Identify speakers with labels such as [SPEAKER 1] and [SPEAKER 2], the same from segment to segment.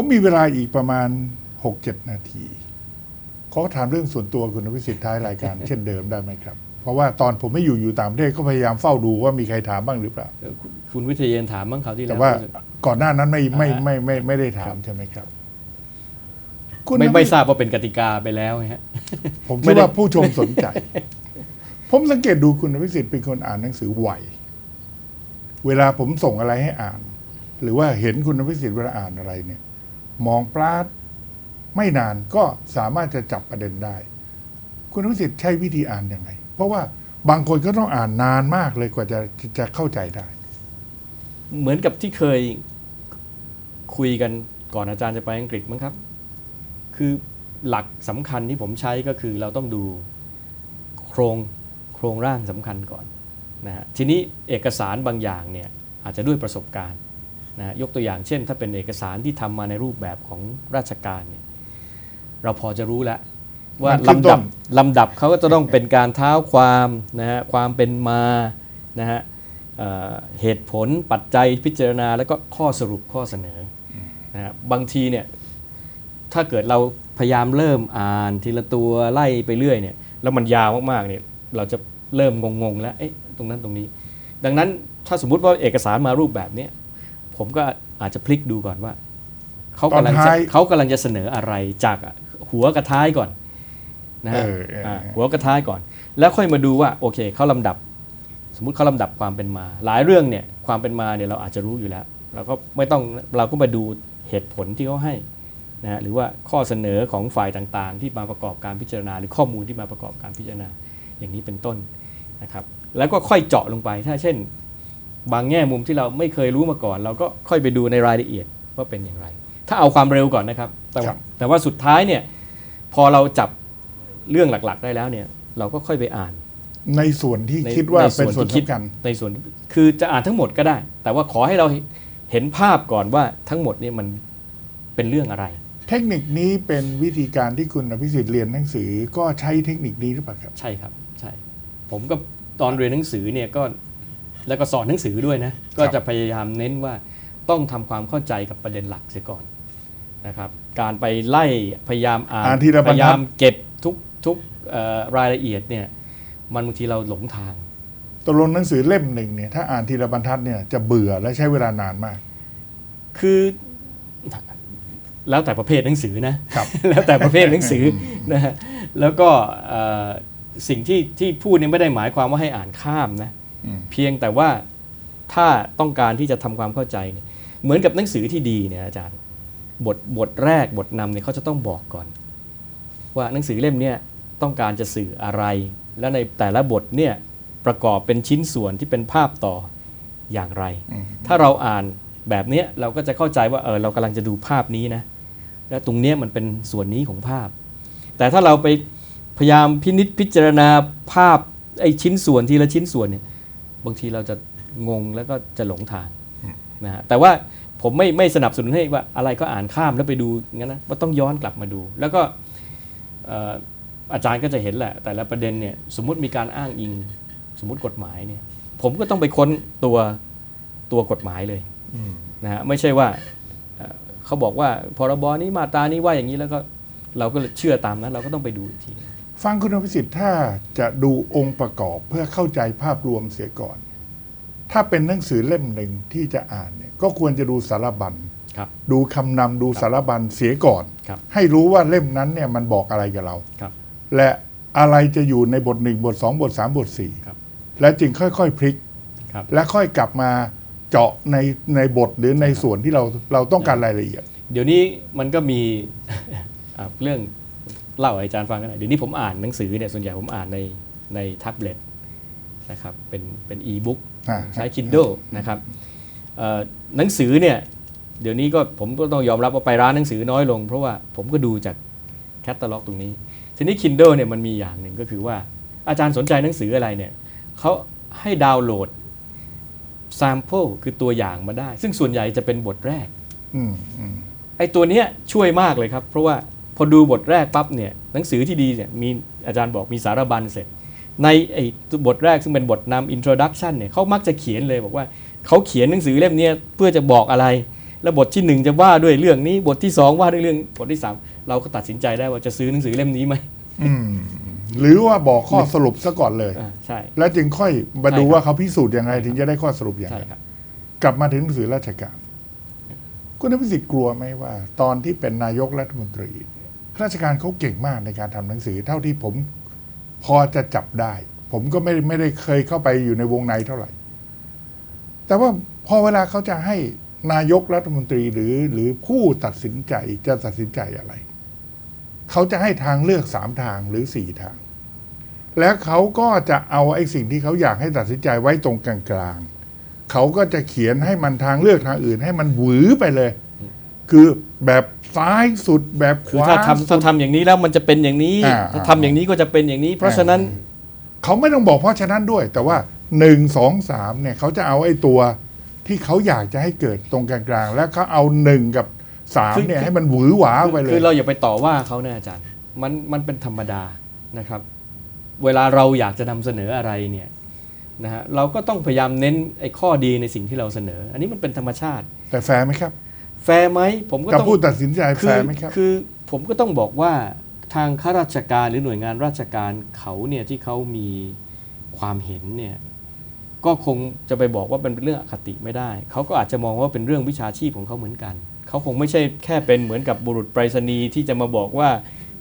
[SPEAKER 1] ผมมีเวลาอีกประมาณหกเจ็ดนาทีขอถามเรื่องส่วนตัวคุณวิสิทธิ์ท้ายรายการ เช่นเดิมได้ไหมครับ เพราะว่าตอนผมไม่อยู่อยู่ต่างประเทศก็พยายามเฝ้าดูว่ามีใครถามบ้างหรือเปล่า
[SPEAKER 2] เอ่อคุณคุณวิทยเยนถามบ้างเขาวที่แล้
[SPEAKER 1] แต่
[SPEAKER 2] ว
[SPEAKER 1] ว่าก่อนหน้านั้นไม่ไม่
[SPEAKER 2] อ่า
[SPEAKER 1] ไม่ไม่ไม่ได้ถาม
[SPEAKER 2] ครับ
[SPEAKER 1] ใช่ไหมครับคุณ
[SPEAKER 2] ไม่
[SPEAKER 1] น
[SPEAKER 2] ไม่
[SPEAKER 1] วิ
[SPEAKER 2] ทราบว่าเป็นกติกาไปแล้วไงฮะ
[SPEAKER 1] ผม
[SPEAKER 2] ไม่
[SPEAKER 1] คิด
[SPEAKER 2] ได้
[SPEAKER 1] ว่าผู้ชมสนใจ ผมสังเกตดูคุณวิสิทธิ์เป็นคนอ่านหนังสือไวเวลาผมส่งอะไรให้อ่าน หรือว่าเห็นคุณวิสิทธิ์เวลาอ่านอะไรเนี่ย มองปลาดไม่นานก็สามารถจะจับประเด็นได้ คุณวิสิทธิ์ใช้วิธีอ่านยังไง เพราะว่าบางคนก็ต้องอ่านนานมากเลยกว่าจะจะเข้าใจได้
[SPEAKER 2] เหมือนกับที่เคยคุยกันก่อนอาจารย์จะไปอังกฤษมั้งครับ คือหลักสำคัญที่ผมใช้ก็คือเราต้องดูโครงโครงร่างสำคัญก่อนนะฮะทีนี้เอกสารบางอย่างเนี่ยอาจจะด้วยประสบการณ์ นะฮะยกตัวอย่างเช่น ถ้าเป็นเอกสารที่ทำมาในรูปแบบของราชการเนี่ยเราพอจะรู้แล้วว่า
[SPEAKER 1] มันขึ้น
[SPEAKER 2] ลำดั
[SPEAKER 1] ต้
[SPEAKER 2] บ
[SPEAKER 1] น
[SPEAKER 2] ลำดับเขาก็จะต้องเป็นการเท้าความนะฮะความเป็นมานะฮะเอ่อเหตุผลปัจจัยพิจารณา แล้วก็ข้อสรุปข้อเสนอนะฮะบางทีเนี่ยถ้าเกิดเราพยายามเริ่มอ่านทีละตัวไล่ไปเรื่อยเนี่ยแล้วมันยาวมากๆเนี่ยเราจะเริ่มงงๆแล้วเอ๊ะตรงนั้นตรงนี้ ดังนั้นถ้าสมมุติว่าเอกสารมารูปแบบเนี้ย ผมก็อาจจะพลิกดูก่อนว่าเขากำลัง
[SPEAKER 1] ตอน
[SPEAKER 2] จะ
[SPEAKER 1] ท้าย
[SPEAKER 2] เขากำลังจะเสนออะไรจากหัวกับท้ายก่อนนะฮะ
[SPEAKER 1] เออเอออ่า
[SPEAKER 2] หัวกับท้ายก่อน แล้วค่อยมาดูว่าโอเคเขาลำดับ สมมุติเขาลำดับความเป็นมา หลายเรื่องเนี่ยความเป็นมาเนี่ยเราอาจจะรู้อยู่แล้ว เราก็ไม่ต้องเราก็มาดูเหตุผลที่เขาให้นะฮะหรือว่าข้อเสนอของฝ่ายต่างๆ ที่มาประกอบการพิจารณา หรือข้อมูลที่มาประกอบการพิจารณาอย่างนี้เป็นต้นนะครับ แล้วก็ค่อยเจาะลงไปถ้าเช่น บางแง่มุมที่เราไม่เคยรู้มาก่อน เราก็ค่อยไปดูในรายละเอียดว่าเป็นอย่างไร ถ้าเอาความเร็วก่อนนะครับ แต่
[SPEAKER 1] ครั
[SPEAKER 2] ว่า
[SPEAKER 1] บ
[SPEAKER 2] แต่ว่าสุดท้ายเนี่ยพอเราจับเรื่องหลักๆ ได้แล้วเนี่ยเราก็ค่อยไปอ่าน
[SPEAKER 1] ในส่วนที่
[SPEAKER 2] ใน
[SPEAKER 1] คิดว่า
[SPEAKER 2] ใน
[SPEAKER 1] เป็นส่วน
[SPEAKER 2] ที่คิด
[SPEAKER 1] สำคัญ
[SPEAKER 2] ในส่วนคือจะอ่านทั้งหมดก็ได้ แต่ว่าขอให้เราเห็นภาพก่อนว่าทั้งหมดเนี่ยมันเป็นเรื่องอะไร
[SPEAKER 1] เทคนิคนี้เป็นวิธีการที่คุณอภิสิทธิ์เรียนหนังสือก็ใช้เทคนิคนี้หรือเปล่าครับ
[SPEAKER 2] ใช่ครับ ใช่ ผมก็ตอนเรียนหนังสือเนี่ยก็ แล้วก็สอนหนังสือด้วยนะก็จะพยายามเน้นว่าต้องทำความเข้าใจกับประเด็นหลักเสียก่อนนะครับการไปไล่พยายามอ่าน
[SPEAKER 1] อ่านทีละบรรทัด
[SPEAKER 2] พยายามเก็บทุกทุกเอ่อรายละเอียดเนี่ยมันบางทีเราหลงทาง
[SPEAKER 1] ตกลงหนังสือเล่มหนึ่งเนี่ยถ้าอ่านทีละบรรทัดเนี่ยจะเบื่อและใช้เวลานานมาก
[SPEAKER 2] คือแล้วแต่ประเภทหนังสือนะ
[SPEAKER 1] ครับ
[SPEAKER 2] แล้วแต่ประเภทหนังสือนะฮะแล้วก็เอ่อสิ่งที่ที่พูดเนี่ยไม่ได้หมายความว่าให้อ่านข้ามนะ
[SPEAKER 1] อืม
[SPEAKER 2] เพียงแต่ว่าถ้าต้องการที่จะทำความเข้าใจเนี่ยเหมือนกับหนังสือที่ดีเนี่ยอาจารย์ บทบทแรกบทนำเนี่ยเขาจะต้องบอกก่อน ว่าหนังสือเล่มเนี้ต้องการจะสื่ออะไร และในแต่ละบทเนี่ยประกอบเป็นชิ้นส่วนที่เป็นภาพต่ออย่างไร
[SPEAKER 1] อืม
[SPEAKER 2] ถ้าเราอ่านแบบเนี้ยเราก็จะเข้าใจว่าเออเรากำลังจะดูภาพนี้นะและตรงเนี้ยมันเป็นส่วนนี้ของภาพ แต่ถ้าเราไปพยายามพินิจพิจารณาภาพไอ้ชิ้นส่วนทีละชิ้นส่วนเนี่ย บางทีเราจะงงแล้วก็จะหลงทางนะฮะแต่ว่าผมไม่ไม่สนับสนุนให้ว่าอะไรก็อ่านข้ามแล้วไปดูงั้นนะว่าต้องย้อนกลับมาดู แล้วก็อาจารย์ก็จะเห็นแหละ แต่ละประเด็นเนี่ยสมมติมีการอ้างอิง สมมติกฎหมายเนี่ย ผมก็ต้องไปค้นตัวตัวกฎหมายเลยนะฮะไม่ใช่ว่าเอ่อเขาบอกว่าพรบนี้มาตรานี้ว่าอย่างนี้แล้วก็เราก็เชื่อตามนั้น เราก็ต้องไปดูอีกที
[SPEAKER 1] ฟังคุณอภิสิทธิ์ถ้าจะดูองค์ประกอบเพื่อเข้าใจภาพรวมเสียก่อน ถ้าเป็นหนังสือเล่มหนึ่งที่จะอ่านเนี่ยก็ควรจะดูสารบัญ
[SPEAKER 2] ครับ
[SPEAKER 1] ดูคำนำดูสารบัญเสียก่อน
[SPEAKER 2] ครับ
[SPEAKER 1] ให้รู้ว่าเล่มนั้นเนี่ยมันบอกอะไรกับเรา
[SPEAKER 2] ครับ
[SPEAKER 1] และอะไรจะอยู่ในบทหนึ่งบทสองบทสามบทสี่
[SPEAKER 2] ครับ
[SPEAKER 1] และจึงค่อยๆพลิก
[SPEAKER 2] ครับ
[SPEAKER 1] และค่อยกลับมาเจาะในในบทหรือในส่วนที่เราเราต้องการรายละเอียด
[SPEAKER 2] เดี๋ยวนี้มันก็มีอะเรื่อง เล่าให้อาจารย์ฟังกันหน่อยเดี๋ยวนี้ผมอ่านหนังสือเนี่ยส่วนใหญ่ผมอ่านในในแท็บเล็ตนะครับเป็นเป็นอีบุ๊ก
[SPEAKER 1] อ่า
[SPEAKER 2] ใช้ Kindle นะครับเอ่อหนังสือเนี่ยเดี๋ยวนี้ก็ผมก็ต้องยอมรับว่าไปร้านหนังสือน้อยลง เพราะว่าผมก็ดูจากแคตตาล็อกตรงนี้ ทีนี้ Kindle เนี่ยมันมีอย่างหนึ่งก็คือว่าอาจารย์สนใจหนังสืออะไรเนี่ยเขาให้ดาวน์โหลด sample คือตัวอย่างมาได้ ซึ่งส่วนใหญ่จะเป็นบทแรก
[SPEAKER 1] อืมอืม
[SPEAKER 2] ไอ้ตัวเนี้ยช่วยมากเลยครับ เพราะว่า พอดูบทแรกปั๊บเนี่ยหนังสือที่ดีเนี่ยมีอาจารย์บอกมีสารบัญเสร็จ ในไอ้บทแรกซึ่งเป็นบทนำ introduction เนี่ยเขามักจะเขียนเลยบอกว่าเขาเขียนหนังสือเล่มเนี้ยเพื่อจะบอกอะไร แล้วบทที่หนึ่งจะว่าด้วยเรื่องนี้บทที่สองว่าด้วยเรื่องบทที่สามเราก็ตัดสินใจได้ว่าจะซื้อหนังสือเล่มนี้ไหม
[SPEAKER 1] อืมหรือว่าบอกข้อสรุปซะก่อนเลย
[SPEAKER 2] อ่าใช่
[SPEAKER 1] แล้วจึงค่อยมาดู
[SPEAKER 2] ใช่ครับ
[SPEAKER 1] ว่าเขาพิสูจน์ยังไง ถึงจะได้ข้อสรุปอย่าง
[SPEAKER 2] ใช่
[SPEAKER 1] ไร
[SPEAKER 2] ครับ
[SPEAKER 1] กลับมาถึงหนังสือราชการคุณอภิสิทธิ์กลัวไหมว่า ตอนที่เป็นนายกรัฐมนตรี ข้าราชการเขาเก่งมากในการทำหนังสือ เท่าที่ผมพอจะจับได้ ผมก็ไม่ไม่ได้เคยเข้าไปอยู่ในวงในเท่าไหร่ แต่ว่าพอเวลาเขาจะให้นายกรัฐมนตรีหรือหรือผู้ตัดสินใจจะตัดสินใจอะไร เขาจะให้ทางเลือกสามทางหรือสี่ทาง แล้วเขาก็จะเอาไอ้สิ่งที่เขาอยากให้ตัดสินใจไว้ตรงกลางๆเขาก็จะเขียนให้มันทางเลือกทางอื่น ให้มันหวือไปเลย คือแบบ ซ้ายสุดแบบข
[SPEAKER 2] คือ
[SPEAKER 1] วา
[SPEAKER 2] ถ้า
[SPEAKER 1] สุ
[SPEAKER 2] ทำถ้า
[SPEAKER 1] ด
[SPEAKER 2] ทำอย่างนี้แล้วมันจะเป็นอย่างนี้
[SPEAKER 1] อ่า
[SPEAKER 2] ถ้าทำอย่างนี้ก็จะเป็นอย่างนี้ เพราะฉะนั้น
[SPEAKER 1] เขาไม่ต้องบอกเพราะฉะนั้นด้วย แต่ว่าหนึ่งสองสามเนี่ยเขาจะเอาไอ้ตัวที่เขาอยากจะให้เกิดตรงกลางๆ แล้วเขาเอาหนึ่งกับสาม
[SPEAKER 2] คือ
[SPEAKER 1] เนี่ยให้มันหวือหวาไปเลย
[SPEAKER 2] คือเราอย่าไปต่อว่าเขานะอาจารย์มันมันเป็นธรรมดานะครับ เวลาเราอยากจะนำเสนออะไรเนี่ยนะฮะเราก็ต้องพยายามเน้นไอ้ข้อดีในสิ่งที่เราเสนอ อันนี้มันเป็นธรรมชาติ
[SPEAKER 1] แต่แฟร์ไหมครับ
[SPEAKER 2] แฟร์ไหมผมก็
[SPEAKER 1] กับ
[SPEAKER 2] ต้อง
[SPEAKER 1] ผู้ตัดสินใจ
[SPEAKER 2] คื
[SPEAKER 1] แฟร์ไหมครับ
[SPEAKER 2] คือผมก็ต้องบอกว่าทางข้าราชการหรือหน่วยงานราชการเขาเนี่ยที่เขามีความเห็นเนี่ยก็คงจะไปบอกว่าเป็นเรื่องอคติไม่ได้ เขาก็อาจจะมองว่าเป็นเรื่องวิชาชีพของเขาเหมือนกัน เขาคงไม่ใช่แค่เป็นเหมือนกับบุรุษไปรษณีย์ที่จะมาบอกว่า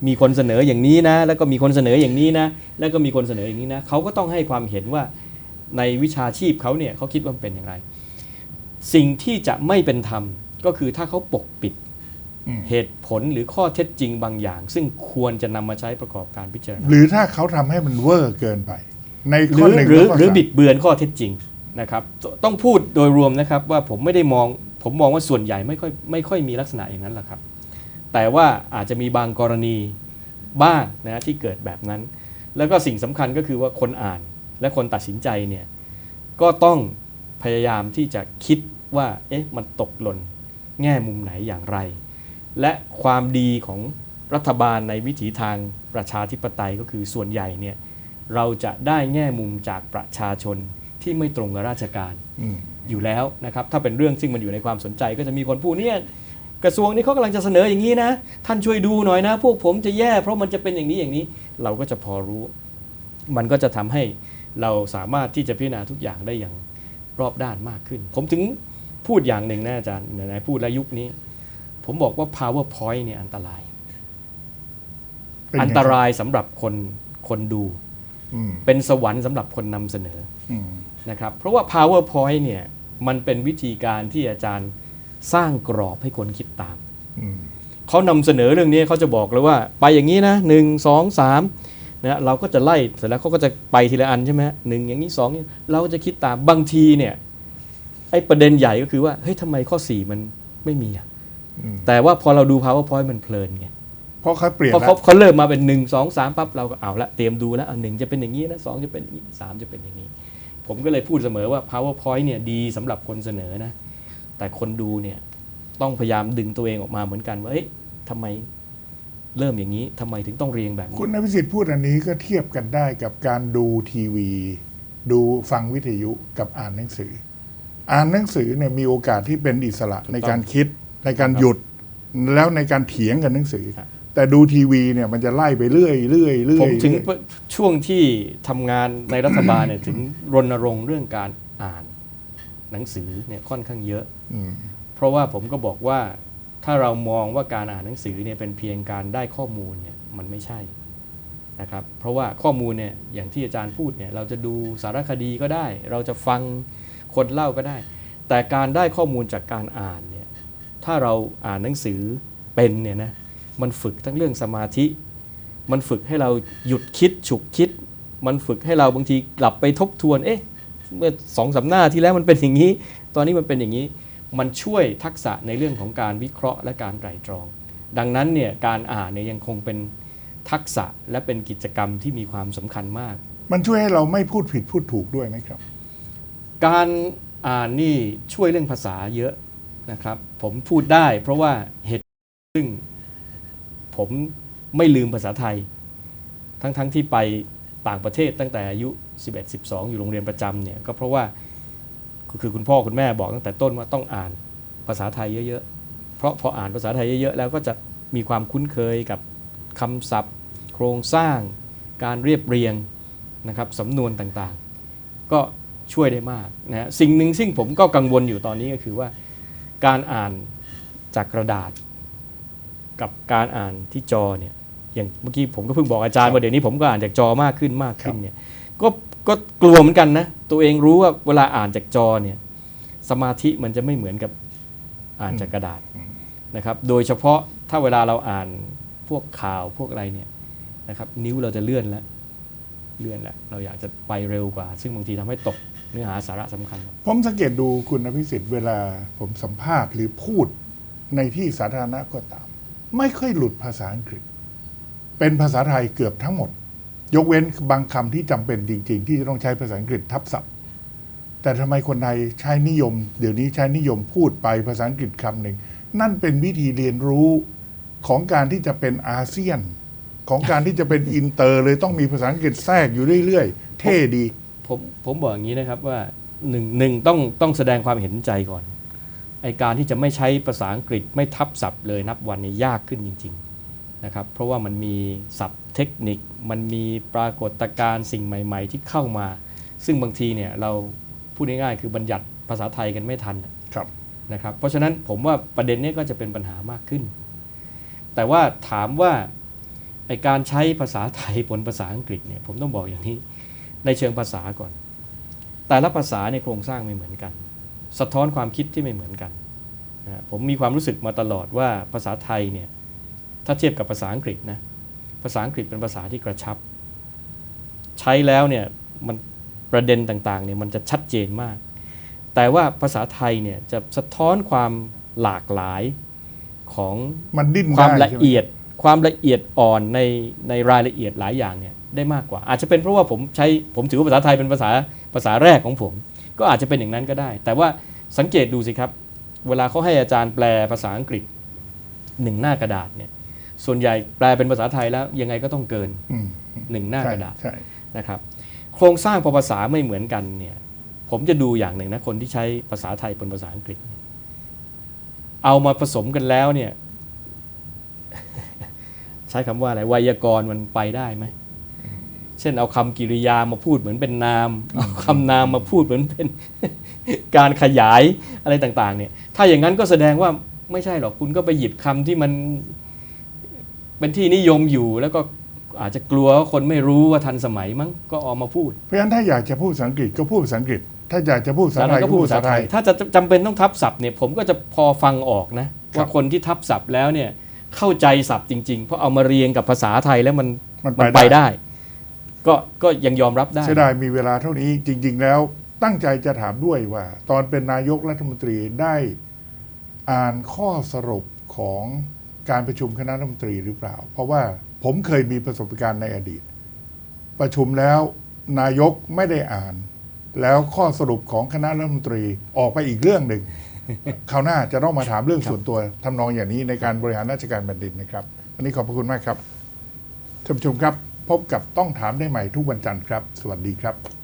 [SPEAKER 2] มีคนเสนออย่างนี้นะ แล้วก็มีคนเสนออย่างนี้นะ แล้วก็มีคนเสนออย่างนี้นะ เขาก็ต้องให้ความเห็นว่าในวิชาชีพเขาเนี่ยเขาคิดว่ามันเป็นอย่างไร สิ่งที่จะไม่เป็นธรรม ก็คือถ้าเขาปกปิด
[SPEAKER 1] อืม
[SPEAKER 2] เหตุผลหรือข้อเท็จจริงบางอย่าง ซึ่งควรจะนำมาใช้ประกอบการพิจารณา
[SPEAKER 1] หรือถ้าเขาทำให้มันเวอร์เกินไป ใน
[SPEAKER 2] ห
[SPEAKER 1] ข้
[SPEAKER 2] รืออ
[SPEAKER 1] หนึ่ง
[SPEAKER 2] หรือ
[SPEAKER 1] และข้
[SPEAKER 2] หรือ
[SPEAKER 1] สาม
[SPEAKER 2] บิดเบือนข้อเท็จจริงนะครับตต้องพูดโดยรวมนะครับว่าผมไม่ได้มองผมมองว่าส่วนใหญ่ไม่ค่อยไม่ค่อยมีลักษณะอย่างนั้นหรอกครับ แต่ว่าอาจจะมีบางกรณีบ้างนะที่เกิดแบบนั้น แล้วก็สิ่งสำคัญก็คือว่าคนอ่านและคนตัดสินใจเนี่ยก็ต้องพยายามที่จะคิดว่าเอ๊ะมันตกหล่น แง่มุมไหนอย่างไร และความดีของรัฐบาลในวิถีทางประชาธิปไตยก็คือส่วนใหญ่เนี่ยเราจะได้แง่มุมจากประชาชนที่ไม่ตรงกับราชการ
[SPEAKER 1] อืม
[SPEAKER 2] อยู่แล้วนะครับถ้าเป็นเรื่องซึ่งมันอยู่ในความสนใจ ก็จะมีคนพูดเนี่ยกระทรวงนี้เขากำลังจะเสนออย่างนี้นะ ท่านช่วยดูหน่อยนะ พวกผมจะแย่ เพราะมันจะเป็นอย่างนี้อย่างนี้ เราก็จะพอรู้ มันก็จะทำให้เราสามารถที่จะพิจารณาทุกอย่างได้อย่างรอบด้านมากขึ้น ผมถึง พูดอย่างหนึ่งนะอาจารย์ไหนๆพูดแล้วยุคนี้ ผมบอกว่า powerpoint เนี่ยอันตราย
[SPEAKER 1] เป็นไง
[SPEAKER 2] อันตรายสำหรับคนคนดู
[SPEAKER 1] อืม
[SPEAKER 2] เป็นสวรรค์สำหรับคนนำเสนอ
[SPEAKER 1] อืม
[SPEAKER 2] นะครับ เพราะว่า powerpoint เนี่ยมันเป็นวิธีการที่อาจารย์สร้างกรอบให้คนคิดตาม
[SPEAKER 1] อืม
[SPEAKER 2] เขานำเสนอเรื่องนี้เขาจะบอกเลยว่า ไปอย่างนี้นะหนึ่งสองสามนะเราก็จะไล่เสร็จแล้วเขาก็จะไปทีละอันใช่ไหมหนึ่งอย่างนี้สองอย่างนี้เราก็จะคิดตามบางทีเนี่ยไอ้ประเด็นใหญ่ก็คือว่าเฮ้ยทำไมข้อ 4 มันไม่มีอะ
[SPEAKER 1] อืม
[SPEAKER 2] แต่ว่าพอเราดู powerpoint มันเพลินไง
[SPEAKER 1] เพราะเขาเปลี่ยน
[SPEAKER 2] พอ
[SPEAKER 1] แล้
[SPEAKER 2] เขา
[SPEAKER 1] ว
[SPEAKER 2] เขาเริ่มมาเป็นหนึ่งสองสามปั๊บเราก็เอาละเตรียมดูแล้วอันหนึ่งจะเป็นอย่างนี้นะสองจะเป็นอย่างนี้สามจะเป็นอย่างนี้ ผมก็เลยพูดเสมอว่า powerpoint เนี่ยดีสำหรับคนเสนอนะ แต่คนดูเนี่ยต้องพยายามดึงตัวเองออกมาเหมือนกันว่าเฮ้ยทำไมเริ่มอย่างนี้ทำไมถึงต้องเรียงแบบนี้
[SPEAKER 1] คุณอภิสิทธิ์พูดอันนี้ก็เทียบกันได้กับการดูทีวี ดูฟังวิทยุกับอ่านหนังสือ อ่านหนังสือเนี่ยมีโอกาสที่เป็นอิสระในการคิดในการหยุดแล้วในการเถียงกันหนังสือ
[SPEAKER 2] ครับ
[SPEAKER 1] แต่ดูทีวีเนี่ยมันจะไล่ไปเรื่อยเรื่อยเรื่อย
[SPEAKER 2] ผมถึง
[SPEAKER 1] เรื่อย
[SPEAKER 2] ช่วงที่ทำงานในรัฐบาลเนี่ยถึงรณรงค์เรื่องการอ่านหนังสือเนี่ยค่อนข้างเยอะ
[SPEAKER 1] อืม
[SPEAKER 2] เพราะว่าผมก็บอกว่าถ้าเรามองว่าการอ่านหนังสือเนี่ยเป็นเพียงการได้ข้อมูลเนี่ยมันไม่ใช่นะครับเพราะว่าข้อมูลเนี่ยอย่างที่อาจารย์พูดเนี่ยเราจะดูสารคดีก็ได้ เราจะฟัง คนเล่าก็ได้ แต่การได้ข้อมูลจากการอ่านเนี่ยถ้าเราอ่านหนังสือเป็นเนี่ยนะมันฝึกทั้งเรื่องสมาธิ มันฝึกให้เราหยุดคิดฉุกคิด มันฝึกให้เราบางทีกลับไปทบทวนเอ๊ะเมื่อสองสามหน้าที่แล้วมันเป็นอย่างนี้ ตอนนี้มันเป็นอย่างนี้มันช่วยทักษะในเรื่องของการวิเคราะห์และการไตร่ตรอง ดังนั้นเนี่ยการอ่านเนี่ยยังคงเป็นทักษะและเป็นกิจกรรมที่มีความสำคัญมาก
[SPEAKER 1] มันช่วยให้เราไม่พูดผิดพูดถูกด้วยไหมครับ
[SPEAKER 2] การอ่านนี่ช่วยเรื่องภาษาเยอะนะครับ ผมพูดได้เพราะว่าเหตุซึ่งผมไม่ลืมภาษาไทย ทั้งๆทที่ไปต่างประเทศตั้งแต่อายุ 11 12 อยู่โรงเรียนประจำเนี่ยก็เพราะว่าคือคุณพ่อคุณแม่บอกตั้งแต่ต้นว่าต้องอ่านภาษาไทยเยอะๆ เพราะพออ่านภาษาไทยเยอะๆ แล้วก็จะมีความคุ้นเคยกับคำศัพท์ โครงสร้าง การเรียบเรียงนะครับสำนวนต่างๆ ก็ ช่วยได้มากนะฮะสิ่งหนึ่งซึ่งผมก็กังวลอยู่ตอนนี้ก็คือว่า การอ่านจากกระดาษ กับการอ่านที่จอเนี่ยอย่างเมื่อกี้ผมก็เพิ่งบอกอาจารย์ว่าเดี๋ยวนี้ผมก็อ่านจากจอมากขึ้นมากขึ้นเนี่ยก็ก็กลัวเหมือนกันนะตัวเองรู้ว่าเวลาอ่านจากจอเนี่ยสมาธิมันจะไม่เหมือนกับอ่านจากกระดาษนะครับ โดยเฉพาะถ้าเวลาเราอ่านพวกข่าวพวกอะไรเนี่ยนะครับ นิ้วเราจะเลื่อนแล้วเลื่อนแล้วเราอยากจะไปเร็วกว่า ซึ่งบางทีทำให้ตก เนื้อหาสาระสำคัญ
[SPEAKER 1] ผมสังเกตดูคุณอภิสิทธิ์เวลาผมสัมภาษณ์หรือพูดในที่สาธารณะก็ตาม ไม่ค่อยหลุดภาษาอังกฤษ เป็นภาษาไทยเกือบทั้งหมด ยกเว้นบางคำที่จำเป็นจริง ๆ ที่จะต้องใช้ภาษาอังกฤษทับศัพท์ แต่ทำไมคนไทยใช้นิยม เดี๋ยวนี้ใช้นิยมพูดไปภาษาอังกฤษคำหนึ่งนั่นเป็นวิธีเรียนรู้ของการที่จะเป็นอาเซียน ของการที่จะเป็นอินเตอร์เลยต้องมีภาษาอังกฤษแทรกอยู่เรื่อยๆ เท่ดี
[SPEAKER 2] ผมผมบอกอย่างนี้นะครับว่าหนึ่งหนึ่งต้องต้องแสดงความเห็นใจก่อนไอการที่จะไม่ใช้ภาษาอังกฤษไม่ทับศัพท์เลยนับวันนี้ยากขึ้นจริง ๆนะครับ เพราะว่ามันมีศัพท์เทคนิค มันมีปรากฏการณ์สิ่งใหม่ ๆ ที่เข้ามา ซึ่งบางทีเนี่ยเราพูดง่ายๆคือบัญญัติภาษาไทยกันไม่ทัน
[SPEAKER 1] ครับ
[SPEAKER 2] นะครับ เพราะฉะนั้นผมว่าประเด็นนี้ก็จะเป็นปัญหามากขึ้น แต่ว่าถามว่าไอการใช้ภาษาไทยบนภาษาอังกฤษเนี่ยผมต้องบอกอย่างนี้ ในเชิงภาษาก่อน แต่ละภาษาในยโครงสร้างไม่เหมือนกัน สะท้อนความคิดที่ไม่เหมือนกันนะฮะผมมีความรู้สึกมาตลอดว่าภาษาไทยเนี่ยถ้าเทียบกับภาษาอังกฤษนะภาษาอังกฤษเป็นภาษาที่กระชับ ใช้แล้วเนี่ยมันประเด็นต่างๆเนี่ยมันจะชัดเจนมาก แต่ว่าภาษาไทยเนี่ยจะสะท้อนความหลากหลายของ
[SPEAKER 1] มันดิ้น
[SPEAKER 2] ความ
[SPEAKER 1] ได้
[SPEAKER 2] ละ
[SPEAKER 1] ใช่ไหม
[SPEAKER 2] เอียด ความละเอียดอ่อนในในรายละเอียดหลายอย่างเนี่ย ได้มากกว่า อาจจะเป็นเพราะว่าผมใช้ผมถือว่าภาษาไทยเป็นภาษาภาษาแรกของผม ก็อาจจะเป็นอย่างนั้นก็ได้ แต่ว่าสังเกตดูสิครับ เวลาเขาให้อาจารย์แปลภาษาอังกฤษหนึ่งหน้ากระดาษเนี่ยส่วนใหญ่แปลเป็นภาษาไทยแล้วยังไงก็ต้องเกิน
[SPEAKER 1] อืม
[SPEAKER 2] หนึ่งหน้ากระดาษ
[SPEAKER 1] ใช่
[SPEAKER 2] นะครับโครงสร้างพอภาษาไม่เหมือนกันเนี่ยผมจะดูอย่างหนึ่งนะคนที่ใช้ภาษาไทยเป็นภาษาอังกฤษเนี่ยเอามาผสมกันแล้วเนี่ย ใช้คำว่าอะไรไวยากรณ์มันไปได้ไหม เช่นเอาคำกริยามาพูดเหมือนเป็นนาม เอาคำนามมาพูดเหมือนเป็นการขยายอะไรต่างๆเนี่ยถ้าอย่างนั้นก็แสดงว่าไม่ใช่หรอกคุณก็ไปหยิบคำที่มันเป็นที่นิยมอยู่แล้วก็อาจจะกลัวว่าคนไม่รู้ว่าทันสมัยมั้งก็ออกมาพูด
[SPEAKER 1] เพราะฉะนั้นถ้าอยากจะพูดภาษาอังกฤษก็พูดภาษาอังกฤษ ถ้าอยากจะพูดภาษาไทย
[SPEAKER 2] ก็
[SPEAKER 1] ก็
[SPEAKER 2] พู
[SPEAKER 1] พู
[SPEAKER 2] ด
[SPEAKER 1] ด
[SPEAKER 2] ภา
[SPEAKER 1] ภา
[SPEAKER 2] ษา
[SPEAKER 1] ษา
[SPEAKER 2] ไท
[SPEAKER 1] ไท
[SPEAKER 2] ย
[SPEAKER 1] ย
[SPEAKER 2] ถ้าจะจำเป็นต้องทับศัพท์เนี่ยผมก็จะพอฟังออกนะ
[SPEAKER 1] ครับ
[SPEAKER 2] ว่าคนที่ทับศัพท์แล้วเนี่ยเข้าใจศัพท์จริง ๆ เพราะเอามาเรียงกับภาษาไทยแล้วมัน
[SPEAKER 1] มัน
[SPEAKER 2] มัน
[SPEAKER 1] ไป
[SPEAKER 2] ไป
[SPEAKER 1] ได้
[SPEAKER 2] ได้ ก็ก็ยังยอมรับได้
[SPEAKER 1] เสียดายมีเวลาเท่านี้จริง ๆ แล้วตั้งใจจะถามด้วยว่า ตอนเป็นนายกรัฐมนตรีได้อ่านข้อสรุปของการประชุมคณะรัฐมนตรีหรือเปล่า เพราะว่าผมเคยมีประสบการณ์ในอดีต ประชุมแล้วนายกไม่ได้อ่าน แล้วข้อสรุปของคณะรัฐมนตรีออกไปอีกเรื่องหนึ่งคราวหน้าจะต้องมาถามเรื่องส่วนตัวทำนองอย่างนี้ในการบริหารราชการแผ่นดินนะครับวันนี้ขอบพระคุณมากครับท่านผู้ชมครับ พบกับต้องถามได้ใหม่ทุกวันจันทร์ครับ สวัสดีครับ